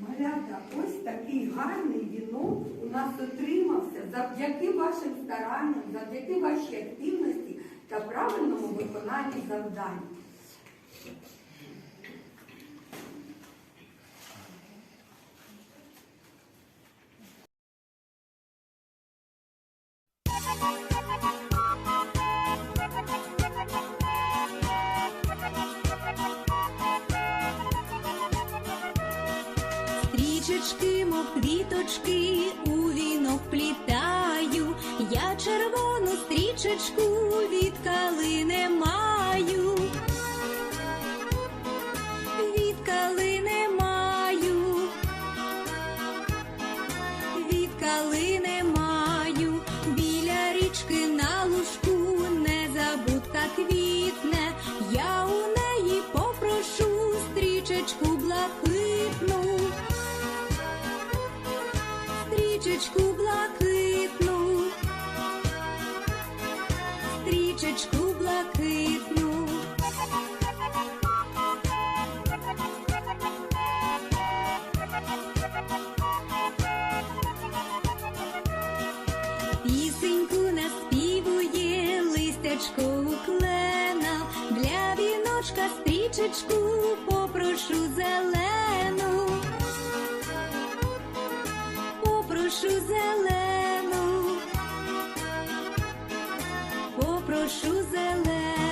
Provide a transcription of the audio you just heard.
Малята, ось такий гарний вінок у нас отримався завдяки вашим старанням, завдяки вашій активності та правильному виконанні завдань. Стрічечки, мов квіточки, у вінок плітаю, я червону стрічечку від калини маю. Від калини маю, від калини стрічечку блакитну, стрічечку блакитну. Пісеньку наспівує листячко у клена, для віночка стрічечку попрошу зелену, зелену.